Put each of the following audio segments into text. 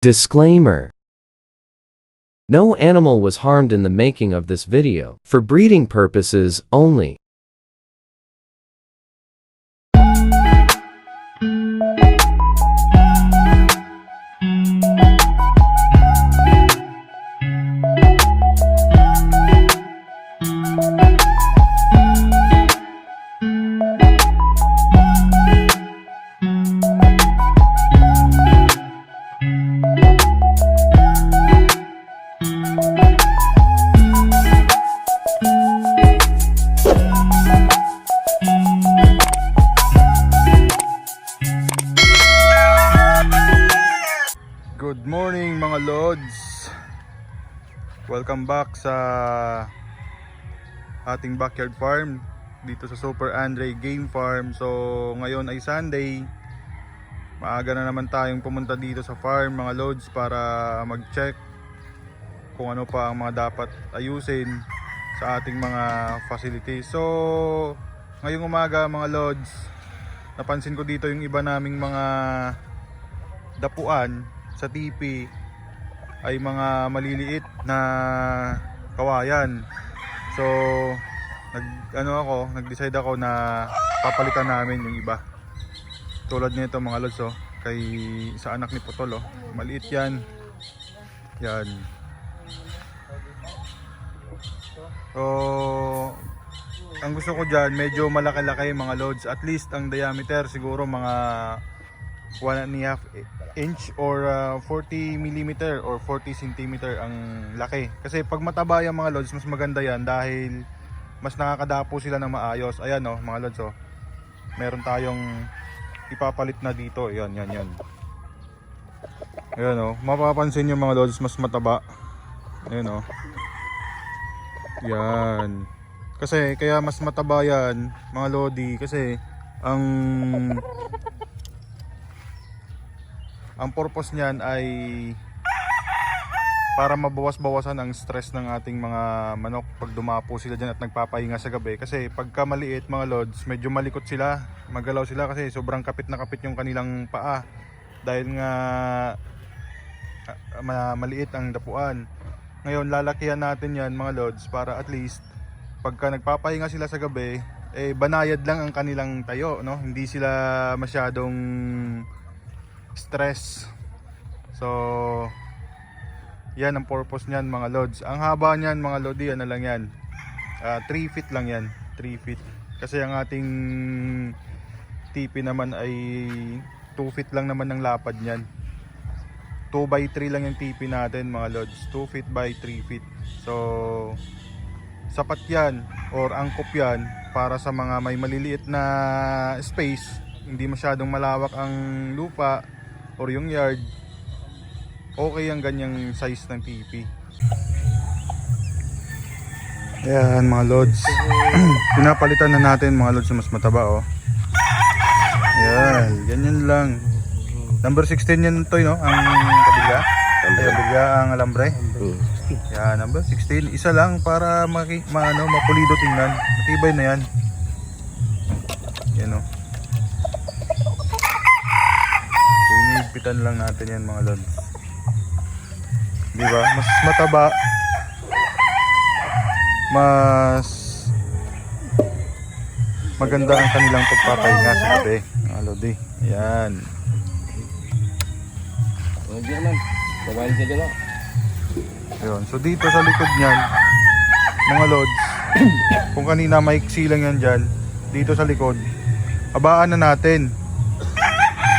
Disclaimer No animal was harmed in the making of this video, for breeding purposes only. Welcome back sa ating backyard farm dito sa Super Andre Game Farm. So ngayon ay Sunday. Maaga na naman tayong pumunta dito sa farm mga Lods para mag-check kung ano pa ang mga dapat ayusin sa ating mga facilities. So ngayong umaga mga Lods napansin ko dito yung iba naming mga dapuan sa TP ay mga maliliit na kawayan. So, nag ano ako, nag-decide ako na papalitan namin yung iba. Tulad nito mga lods oh, kay sa anak ni Putol oh. Maliit 'yan. Yan. So, ang gusto ko diyan, medyo malaki-laki mga loads. At least ang diameter siguro mga 1 and a half inch or uh, 40 millimeter or 40 centimeter ang laki. Kasi pag mataba yung mga loads, mas maganda yan dahil mas nakakadapo sila ng maayos. Ayan oh, mga loads oh. Meron tayong ipapalit na dito. Ayan, yan, yan. Ayan oh, mapapansin yung mga loads mas mataba. Ayan oh. Yan. Kasi kaya mas mataba yan, mga lodi kasi ang ang purpose niyan ay para mabawas-bawasan ang stress ng ating mga manok pag dumapo sila dyan at nagpapahinga sa gabi. Kasi pagka maliit mga lods medyo malikot sila magalaw sila kasi sobrang kapit na kapit yung kanilang paa. Dahil nga ma- maliit ang dapuan. Ngayon lalakihan natin yan mga lods para at least pagka nagpapahinga sila sa gabi eh banayad lang ang kanilang tayo no? Hindi sila masyadong stress. So yan ang purpose niyan mga lods. Ang haba niyan mga lodi ano lang yan? 3 feet lang yan. 3 feet. Kasi ang ating TP naman ay 2 feet lang naman ng lapad niyan. 2 by 3 lang yung TP natin mga lods. 2 feet by 3 feet. So sapat yan or angkop yan para sa mga may maliliit na space. Hindi masyadong malawak ang lupa or yung yard okay ang ganyang size ng TP Ayan mga lods. Pinapalitan na natin mga lods na mas mataba oh. Ayan, ganyan lang. Number 16 yan to no? Ang kabila ay kabila ang alambre. Yan, number 16. Isa lang para maki, maano, mapulido tingnan. Matibay na. Yan o. Iniigpitan lang natin yan mga lods. Di ba? Mas mataba. Mas maganda ang kanilang pagpapahinga sa gabi. Mga. Yan. Ka dyan, no? Ayun. So dito sa likod niyan, mga lods, kung kanina maiksi lang yan dyan, dito sa likod, abaan na natin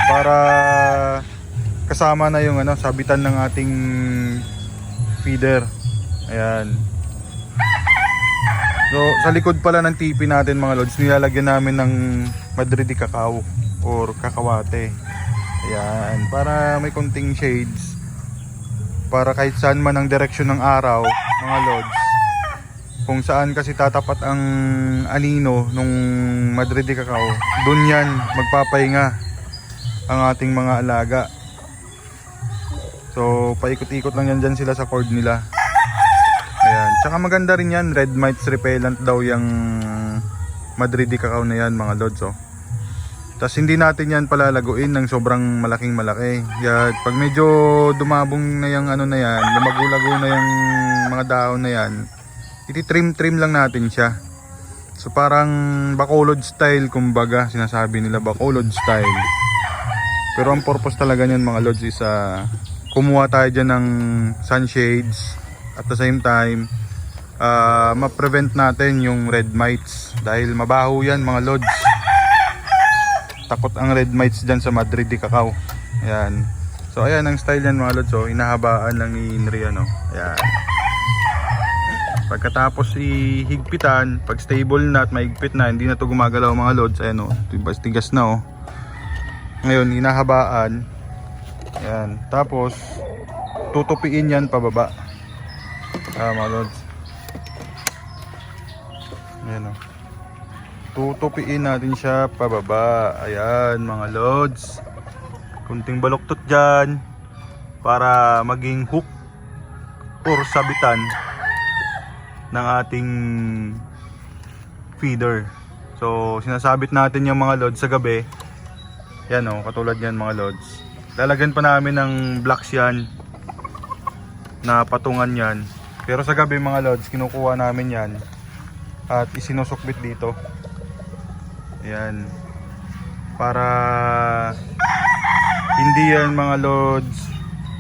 para kasama na yung ano, sabitan ng ating feeder. Ayan. So sa likod pala ng tipi natin mga lods, nilalagyan namin ng Madridi cacao or kakawate. Ayan, para may konting shades para kahit saan man ang direksyon ng araw, mga lods. Kung saan kasi tatapat ang anino nung Madrid Cacao, dun yan magpapahinga ang ating mga alaga. So, paikot-ikot lang yan dyan sila sa cord nila. Ayan. Tsaka maganda rin yan, red mites repellent daw yung Madrid de Cacao na yan mga lods. Oh. Tapos hindi natin yan palalaguin ng sobrang malaking malaki. Kaya pag medyo dumabong na yung ano na yan, lumagulago na yung mga dahon na yan, iti-trim-trim lang natin siya. So parang bacolod style kumbaga, sinasabi nila bacolod style. Pero ang purpose talaga niyan mga lods is ah, kumuha tayo dyan ng sunshades. At the same time ah, ma-prevent natin yung red mites. Dahil mabaho yan mga lods. Takot ang red mites dyan sa Madrid de Cacao. Ayan. So ayan ang style yan mga lods. So inahabaan lang ni Inri ano. Ayan. Pagkatapos ihigpitan pag stable na at mahigpit na hindi na to gumagalaw mga lods. Ayan o tigas tigas na oh ngayon hinahabaan ayan tapos tutupiin yan pababa ah mga lods ayan o tutupiin natin siya pababa. Ayan mga lods. Kunting baluktot dyan para maging hook or sabitan ng ating feeder. So sinasabit natin yung mga lods sa gabi. Yan o, katulad yan mga lods. Lalagyan pa namin ng blocks yan na patungan yan. Pero sa gabi mga lods, kinukuha namin yan at isinusukbit dito. Ayan. Para hindi yan mga lods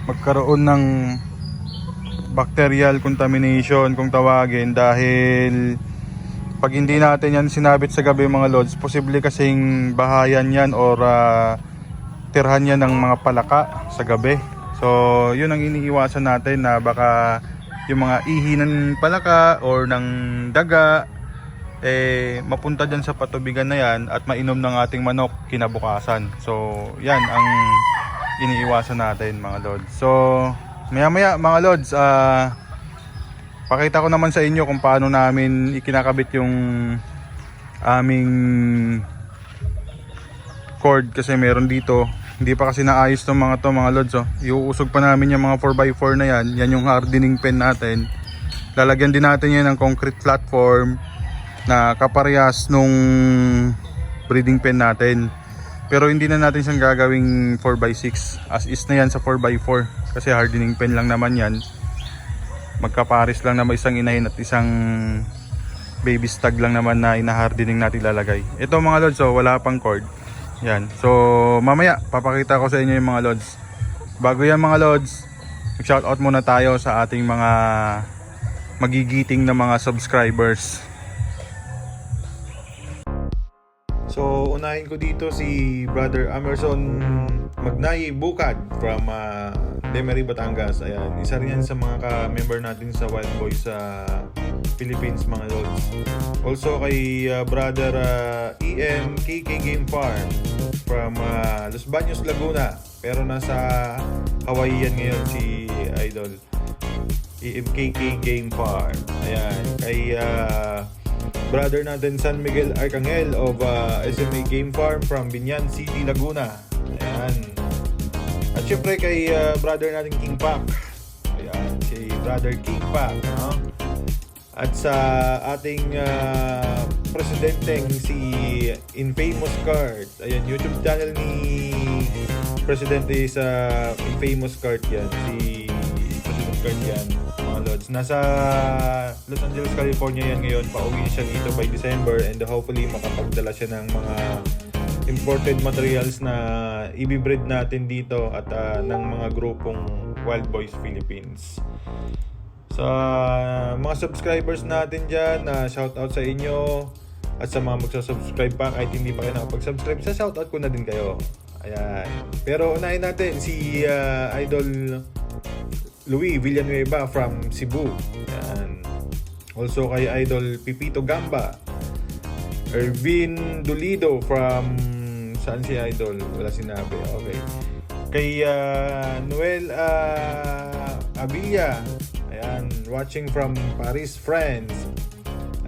magkaroon ng bacterial contamination kung tawagin dahil pag hindi natin yan sinabit sa gabi mga lods, posible kasing bahayan yan or ah, tirhan yan ng mga palaka sa gabi. So, yun ang iniiwasan natin na baka yung mga ihi ng palaka or ng daga eh mapunta dyan sa patubigan na yan at mainom ng ating manok kinabukasan. So, yan ang iniiwasan natin mga lods. So, maya maya mga lods, ah pakita ko naman sa inyo kung paano namin ikinakabit yung aming cord kasi meron dito. Hindi pa kasi naayos tong mga to mga lods. Oh. Iuusog pa namin yung mga 4x4 na yan. Yan yung hardening pen natin. Lalagyan din natin yan ng concrete platform na kaparehas nung breeding pen natin. Pero hindi na natin siyang gagawing 4x6 as is na yan sa 4x4 kasi hardening pen lang naman yan. Magkapares lang naman isang inahin at isang baby stag lang naman na ina-hardening natin lalagay. Ito mga lods, so wala pang cord. Yan. So mamaya papakita ko sa inyo yung mga lods. Bago yan mga lods, mag-shoutout muna tayo sa ating mga magigiting na mga subscribers. So, unahin ko dito si Brother Emerson Magnay Bukad from uh, Demery, Batangas. Ayan, isa rin yan sa mga ka-member natin sa Wild Boys sa Philippines, mga lods. Also kay uh, Brother uh, EM KK Game Farm from uh, Los Baños, Laguna. Pero nasa Hawaii yan ngayon si Idol. EMKK Game Farm. Ayan, kay uh, brother natin San Miguel Arcangel of uh, SMA Game Farm from Binyan City, Laguna. Ayan. At syempre kay uh, brother natin King Pac. Ayan, si brother King Pac. No? At sa ating uh, presidenteng si Infamous Card. Ayan, YouTube channel ni Presidente sa Infamous Card yan. Si President Card yan, lods. Nasa Los Angeles, California yan ngayon. Pauwi siya dito by December and hopefully makapagdala siya ng mga imported materials na ibibreed natin dito at ah, ng mga grupong Wild Boys Philippines. Sa mga subscribers natin dyan, na shout out sa inyo at sa mga magsasubscribe pa kahit hindi pa kayo nakapag-subscribe, sa shout out ko na din kayo. Ayan. Pero unahin natin si ah, Idol Louis Villanueva from Cebu. Ayan. Also kay Idol Pipito Gamba. Ervin Dolido from saan si Idol? Wala sinabi. Okay. Kay ah, Noel ah, Abilia. Ayan, watching from Paris, France.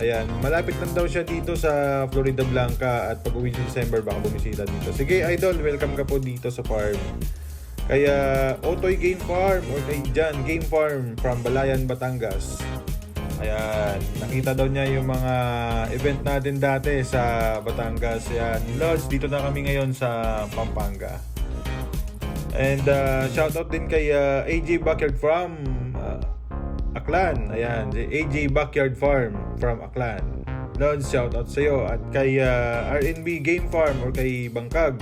Ayan, malapit lang daw siya dito sa Florida Blanca at pag uwi December baka bumisita dito. Sige Idol, welcome ka po dito sa farm. Kaya Otoy Game Farm or kay John Game Farm from Balayan, Batangas. Ayan, nakita daw niya yung mga event natin dati sa Batangas. Ayan, Lods, dito na kami ngayon sa Pampanga. And uh, shout out din kay uh, AJ Backyard from uh, Aklan. Ayan, AJ Backyard Farm from Aklan. Lods, shout out sa iyo at kay uh, RNB Game Farm or kay Bangkag.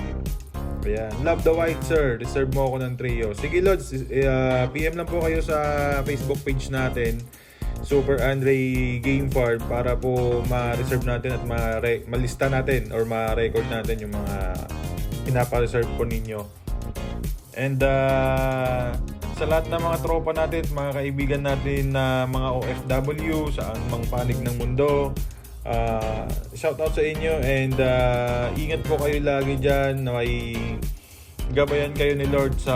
Ayan, love the white sir. Reserve mo ako ng trio. Sige Lods, uh, PM lang po kayo sa Facebook page natin. Super Andre Game Farm para po ma-reserve natin at ma- malista natin or ma-record natin yung mga pinapa-reserve po ninyo. And uh, sa lahat ng mga tropa natin, mga kaibigan natin na mga OFW sa mang panig ng mundo, uh, shout out sa inyo and uh, ingat po kayo lagi dyan na may gabayan kayo ni Lord sa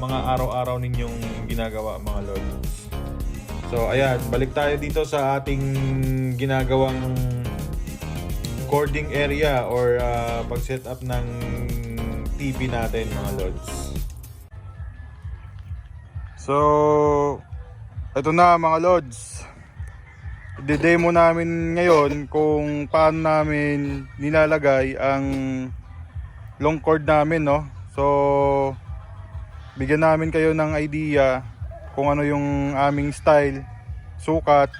mga araw-araw ninyong ginagawa mga Lords. So ayan, balik tayo dito sa ating ginagawang recording area or uh, pag-set up ng TV natin mga Lods. So, ito na mga Lods. I-demo namin ngayon kung paano namin nilalagay ang long cord namin, no? So, bigyan namin kayo ng idea kung ano yung aming style, sukat,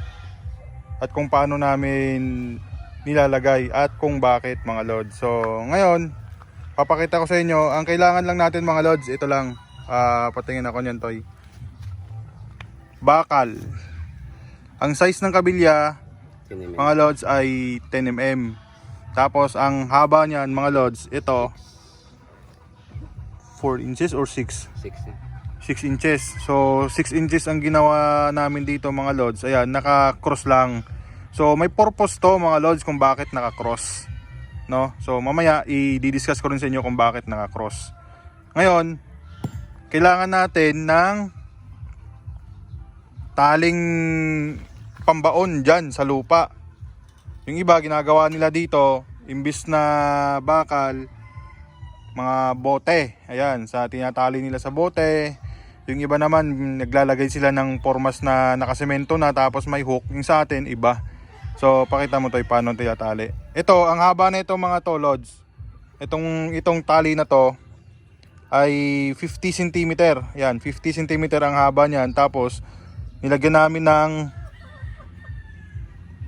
at kung paano namin nilalagay at kung bakit mga lods. So, ngayon, papakita ko sa inyo, ang kailangan lang natin mga lods, ito lang. Ah, patingin ako niyan, Toy. Bakal. Ang size ng kabilya, mga lods ay 10mm. Tapos ang haba niyan mga lods, ito 4 inches or 6? 60. 6 inches. So 6 inches ang ginawa namin dito mga lods. Ayan, naka-cross lang. So may purpose to mga lods kung bakit naka-cross. No? So mamaya i-discuss ko rin sa inyo kung bakit naka-cross. Ngayon, kailangan natin ng taling pambaon dyan sa lupa. Yung iba ginagawa nila dito, imbis na bakal, mga bote. Ayan, sa tinatali nila sa bote. Yung iba naman, naglalagay sila ng formas na nakasemento na tapos may hook. Yung sa atin, iba. So, pakita mo to paano tinatali. Ito, ang haba na ito mga to, Lods. Itong, itong tali na to ay 50 cm. Yan, 50 cm ang haba niyan. Tapos, nilagyan namin ng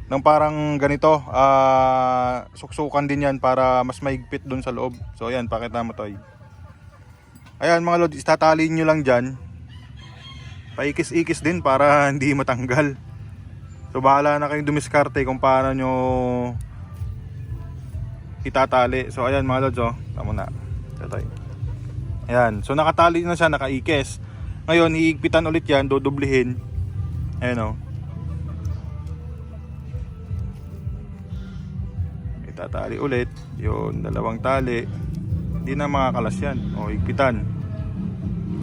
ng parang ganito, ah suksukan din yan para mas maigpit dun sa loob. So ayan, pakita mo to. Ayan mga lord, istatali nyo lang dyan. Paikis-ikis din para hindi matanggal. So bahala na kayong dumiskarte kung paano nyo itatali. So ayan mga lords, oh. Tama na. Ito Ayan, so nakatali na siya, nakaikis. Ngayon, iigpitan ulit yan, dodoblihin. Ayan oh. itatali ulit yung dalawang tali. Hindi na makakalas yan. O higpitan.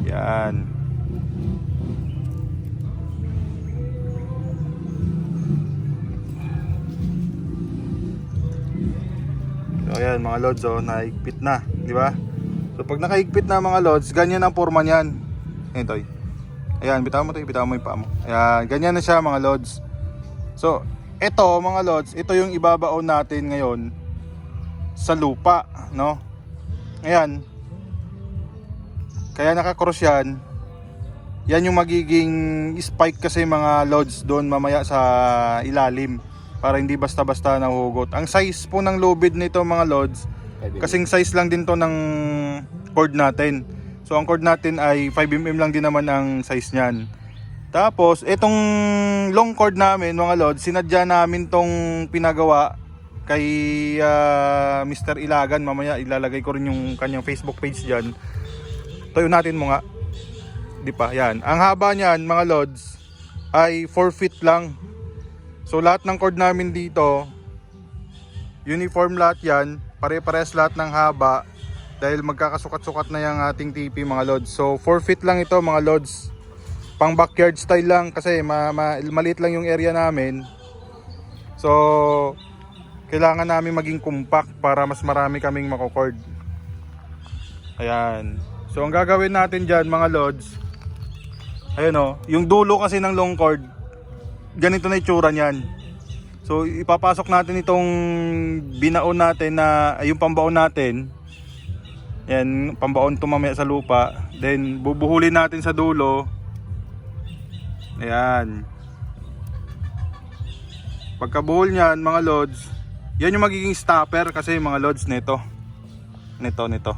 Yan. So ayan mga lods oh nahigpit na. Di ba? So pag nakahigpit na mga lods ganyan ang forma niyan. Ito ayan bitaw mo to bitaw mo yung paa mo ayan ganyan na siya mga lods so ito mga lods, ito yung ibabaon natin ngayon sa lupa, no? Ayan. Kaya naka-cross yan. Yan yung magiging spike kasi mga lods doon mamaya sa ilalim para hindi basta-basta nahugot. Ang size po ng lubid nito mga lods, kasing size lang din to ng cord natin. So ang cord natin ay 5mm lang din naman ang size niyan. Tapos, itong long cord namin, mga lord, sinadya namin tong pinagawa kay ah, Mr. Ilagan. Mamaya ilalagay ko rin yung kanyang Facebook page dyan. Tayo natin mo nga. Di pa, yan. Ang haba niyan, mga lords, ay 4 feet lang. So, lahat ng cord namin dito, uniform lahat yan. Pare-pares lahat ng haba. Dahil magkakasukat-sukat na yung ating TP, mga lords. So, 4 feet lang ito, mga lords pang backyard style lang kasi ma, ma, maliit lang yung area namin. So, kailangan namin maging compact para mas marami kaming makocord. Ayan. So, ang gagawin natin dyan mga lods, ayun o, yung dulo kasi ng long cord, ganito na itsura niyan. So ipapasok natin itong binaon natin na yung pambaon natin. Yan, pambaon to mamaya sa lupa. Then bubuhulin natin sa dulo. Ayan. Pagkabuhol niyan mga lods, yan yung magiging stopper kasi mga lods nito. Nito, nito.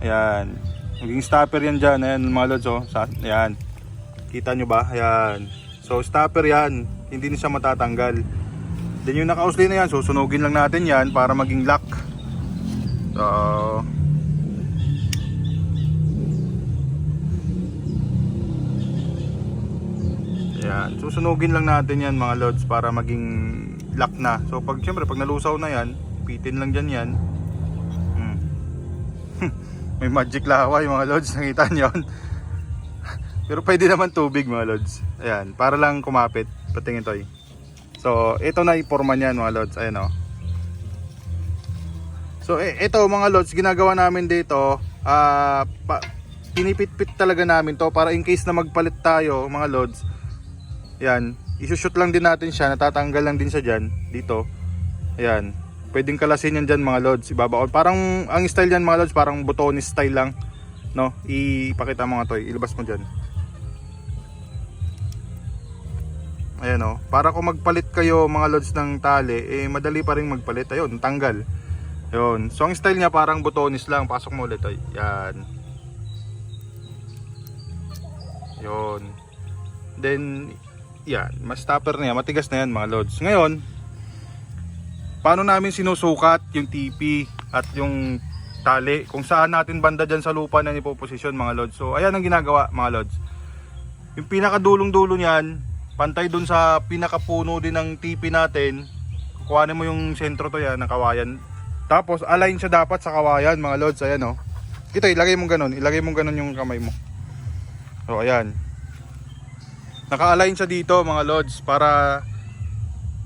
Ayan. Magiging stopper yan dyan. Ayan mga lods oh. Ayan. Kita nyo ba? Ayan. So stopper yan. Hindi na siya matatanggal. Then yung nakausli na yan, susunugin lang natin yan para maging lock. So, Ayan. Susunugin lang natin yan mga lods para maging lock na. So pag syempre pag nalusaw na yan, pitin lang dyan yan. Hmm. May magic laway mga lods, nakita nyo yun. Pero pwede naman tubig mga lods. Ayan, para lang kumapit. Patingin to So, ito na iporma niyan mga lods. Ayan o. So, ito mga lods, ginagawa namin dito, ah, pa, pinipit-pit talaga namin to para in case na magpalit tayo mga lods. Ayan, isushoot lang din natin siya, natatanggal lang din siya dyan, dito. Ayan, pwedeng kalasin yan dyan mga lods, ibabaon. Parang, ang style yan mga lods, parang butonis style lang. No, ipakita mo nga to, ilabas mo dyan. Ayan o. Para kung magpalit kayo mga lods ng tali, eh madali pa rin magpalit. Ayun, tanggal. Ayun. So ang style niya parang butonis lang. Pasok mo ulit. Yan. Yun. Then, yan. Mas stopper na yan. Matigas na yan mga lods. Ngayon, paano namin sinusukat yung TP at yung tali? Kung saan natin banda dyan sa lupa na nipoposisyon mga lods. So, ayan ang ginagawa mga lods. Yung pinakadulong-dulo niyan, pantay dun sa pinakapuno din ng TP natin. Kukuhanin mo yung sentro to yan ng kawayan. Tapos align siya dapat sa kawayan mga lods. Ayan oh. Ito ilagay mo ganun. Ilagay mo ganun yung kamay mo. So ayan. Naka-align siya dito mga lods para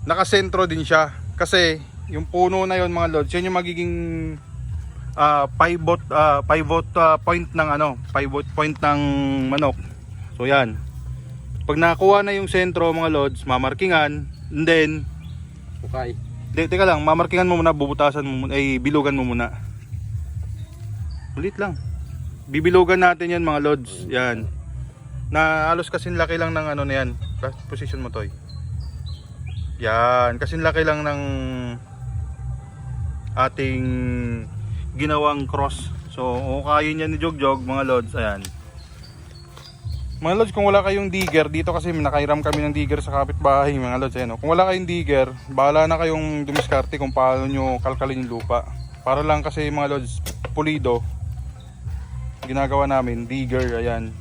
nakasentro din siya. Kasi yung puno na yon mga lods, yan yung magiging ah, pivot ah, pivot ah, point ng ano, pivot point ng manok. So yan. Pag nakuha na yung sentro mga lods, mamarkingan, and then, Okay. De, teka lang, mamarkingan mo muna, bubutasan mo muna, ay bilugan mo muna. Ulit lang. Bibilugan natin yan mga lods, yan. Na halos kasing laki lang ng ano na yan. Position mo toy. Yan, kasing laki lang ng ating ginawang cross. So, ukayin yan ni Jogjog mga lods, ayan. Mga lods, kung wala kayong digger, dito kasi nakairam kami ng digger sa kapitbahay, mga lods. Ayan, oh. Kung wala kayong digger, bahala na kayong dumiskarte kung paano nyo kalkalin yung lupa. Para lang kasi mga lods, pulido, ginagawa namin, digger, ayan.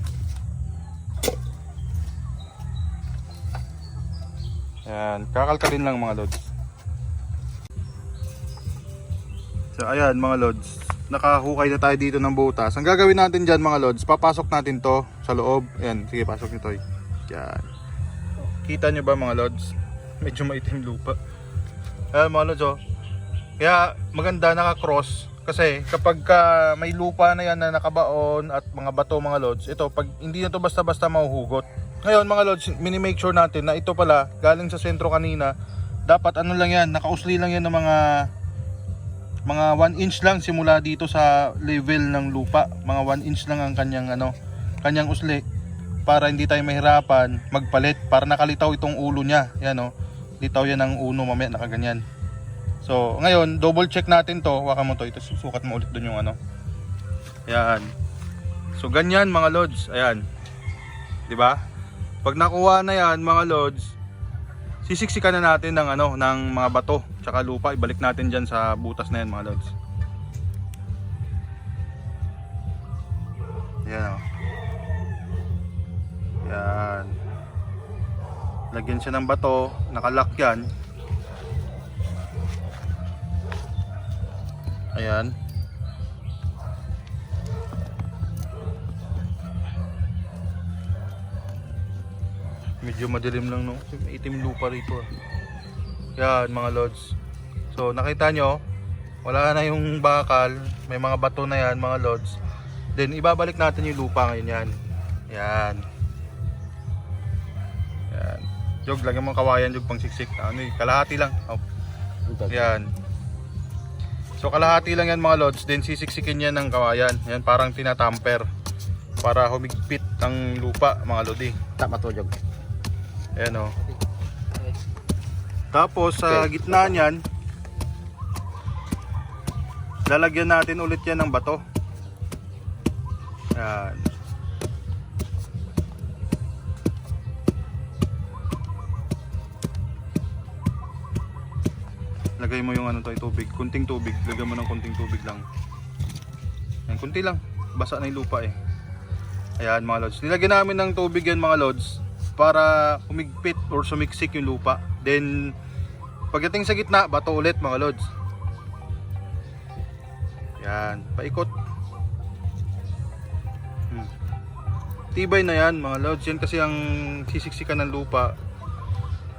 Ayan, kakalkalin lang mga lods. So ayan mga lods, nakahukay na tayo dito ng butas. Ang gagawin natin dyan mga lods, papasok natin to sa loob. Ayan, sige pasok nyo to. Yan. Kita nyo ba mga lods? Medyo maitim lupa. Ayan mga lods oh. Kaya maganda naka-cross kasi kapag ka may lupa na yan na nakabaon at mga bato mga lods, ito pag hindi na to basta-basta mahuhugot. Ngayon mga lods, mini-make sure natin na ito pala galing sa sentro kanina, dapat ano lang yan, nakausli lang yan ng mga mga 1 inch lang simula dito sa level ng lupa. Mga 1 inch lang ang kanyang ano, kanyang usli para hindi tayo mahirapan magpalit para nakalitaw itong ulo niya. Yan oh. Litaw yan ang uno mamaya nakaganyan. So, ngayon double check natin to. Waka mo to, ito susukat mo ulit doon yung ano. Yan. So ganyan mga lods. Ayan. 'Di ba? Pag nakuha na yan mga lods, sisiksikan na natin ng ano ng mga bato tsaka lupa. Ibalik natin diyan sa butas na yan mga lods. Yan o yan lagyan siya ng bato. Nakalock yan. Ayan Medyo madilim lang no. May itim lupa rito. ah. Yan mga lods. So nakita nyo, wala na yung bakal. May mga bato na yan mga lods. Then ibabalik natin yung lupa ngayon yan. Yan. Yan. Jog, lagyan mo kawayan, jog pang siksik. Ano eh, kalahati lang. Oh, yan. So kalahati lang yan mga lods, then sisiksikin yan ng kawayan. Yan parang tinatamper para humigpit ang lupa mga lodi. Tama to, Jog. Ayan o. Tapos sa gitna niyan, lalagyan natin ulit yan ng bato. Yan. Lagay mo yung ano to, tubig, kunting tubig. Lagyan mo ng kunting tubig lang. Yan, kunti lang. Basa na yung lupa eh. Ayan mga lods. Nilagyan namin ng tubig yan mga lods para humigpit or sumiksik yung lupa. Then pagdating sa gitna, bato ulit mga lods. Yan, paikot. Hmm. Tibay na yan mga lods. Yan kasi ang sisiksikan ng lupa.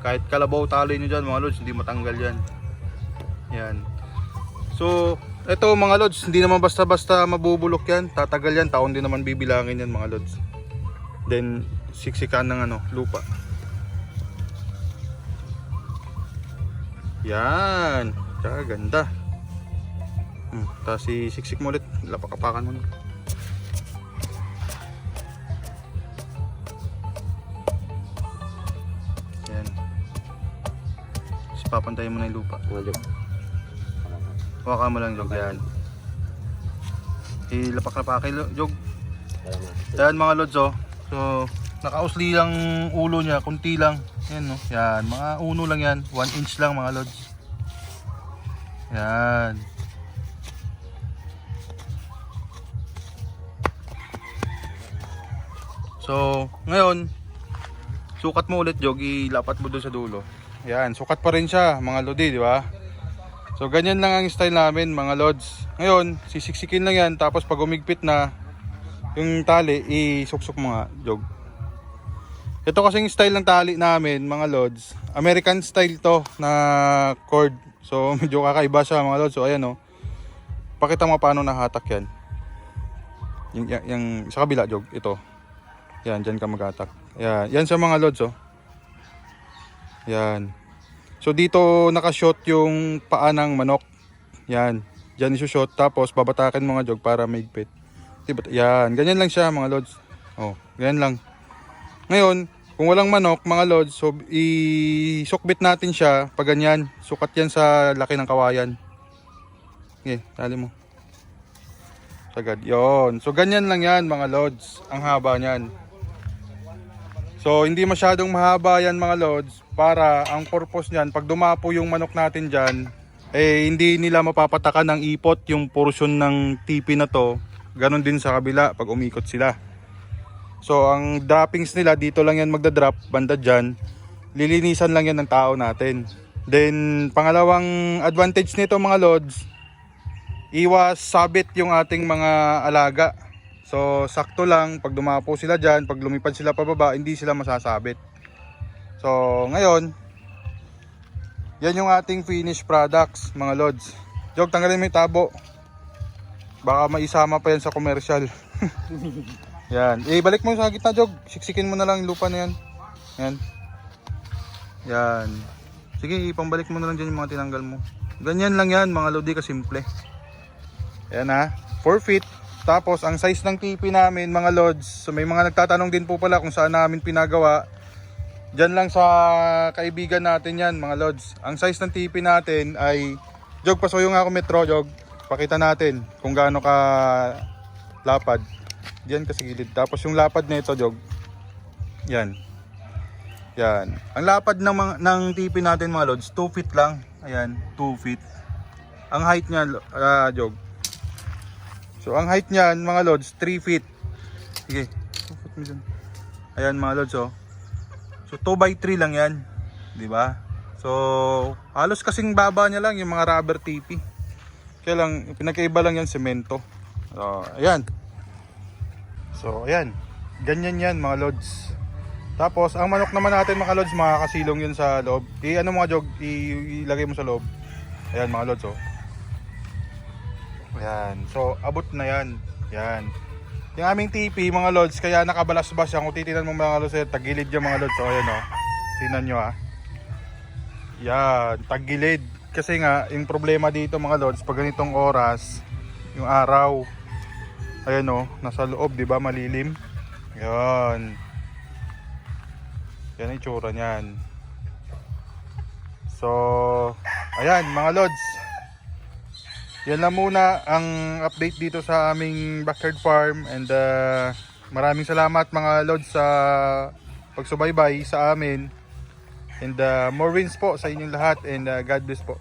Kahit kalabaw tali nyo dyan mga lods, hindi matanggal yan. Yan. So, ito mga lods, hindi naman basta-basta mabubulok yan. Tatagal yan, taon din naman bibilangin yan mga lods. Then, siksikan ng ano, lupa. Yan. Tsaka ganda. Hmm, tapos siksik mo ulit. Lapakapakan mo na. Yan. Tapos papantayin mo na yung lupa. Jog. Hawakan mo lang, Jog. Yan. Ilapak-lapak kay Jog. Yan mga lods oh. So, nakausli lang ulo niya, kunti lang. Yan no. Yan, mga uno lang yan. 1 inch lang mga lods. Yan. So, ngayon, sukat mo ulit, Jog. Ilapat mo doon sa dulo. Yan, sukat pa rin siya, mga lodi, di ba? So, ganyan lang ang style namin, mga lods. Ngayon, sisiksikin lang yan, tapos pag umigpit na, yung tali, isuksok mo nga, jog. Ito kasing style ng tali namin, mga lods. American style to na cord. So, medyo kakaiba siya, mga lods. So, ayan oh. Pakita mo paano nahatak yan. Yung, yung, yung sa kabila, jog. Ito. Yan, dyan ka magatak. Yan, yan sa mga lods, oh. Yan. So, dito nakashot yung paa ng manok. Yan. Diyan isushoot. Tapos, babatakin mo nga, jog, para maigpit. Diba? Yan, ganyan lang siya mga lods. Oh, ganyan lang. Ngayon, kung walang manok, mga lods, so i-sukbit natin siya pag ganyan. Sukat yan sa laki ng kawayan. Okay, tali mo. Sagad. Yon. So ganyan lang yan mga lods. Ang haba niyan. So hindi masyadong mahaba yan mga lods para ang purpose niyan pag dumapo yung manok natin diyan eh hindi nila mapapatakan ng ipot yung portion ng tipi na to Ganon din sa kabila pag umikot sila. So ang droppings nila dito lang yan magda-drop banda dyan. Lilinisan lang yan ng tao natin. Then pangalawang advantage nito mga lods, iwas sabit yung ating mga alaga. So sakto lang pag dumapo sila dyan, pag lumipad sila pababa, hindi sila masasabit. So ngayon, yan yung ating finished products mga lods. Jog, tanggalin mo yung tabo. Baka maisama pa yan sa commercial. yan. Eh, balik mo sa gitna, Jog. Siksikin mo na lang yung lupa na yan. Yan. Yan. Sige, ipambalik mo na lang dyan yung mga tinanggal mo. Ganyan lang yan, mga lodi kasimple. Yan ha. 4 feet. Tapos, ang size ng TP namin, mga lods. So, may mga nagtatanong din po pala kung saan namin pinagawa. Diyan lang sa kaibigan natin yan, mga lods. Ang size ng TP natin ay... Jog, pasuyo nga ako metro, Jog pakita natin kung gaano ka lapad diyan kasi gilid. Tapos yung lapad nito jog. Yan. Yan. Ang lapad ng, ng TV natin mga lods 2 feet lang. Ayan 2 feet. Ang height niya ah, jog. So ang height niyan mga lods 3 feet. Sige. Ayan mga lods oh. So 2 by 3 lang yan. Di ba? So halos kasing baba niya lang yung mga rubber TP kaya lang, pinagkaiba lang yan, semento. So, ayan. So, ayan. Ganyan yan, mga lods. Tapos, ang manok naman natin, mga lods, makakasilong yun sa loob. I, ano mga jog, i, ilagay mo sa loob. Ayan, mga lods, oh. Ayan. So, abot na yan. Ayan. Yung aming TP, mga lods, kaya nakabalas-bas yan. Kung titinan mo mga lods, eh, tagilid yung mga lods. So, ayan, oh. Tingnan nyo ah. Yan, tagilid. Kasi nga, yung problema dito mga lords, pag ganitong oras, yung araw, ayan o, nasa loob, di ba, malilim. Yan. Yan ang itsura niyan. So, ayan mga lords. Yan lang muna ang update dito sa aming backyard farm and uh, maraming salamat mga lords sa pagsubaybay sa amin. And uh, more wins po sa inyong lahat and uh, God bless po.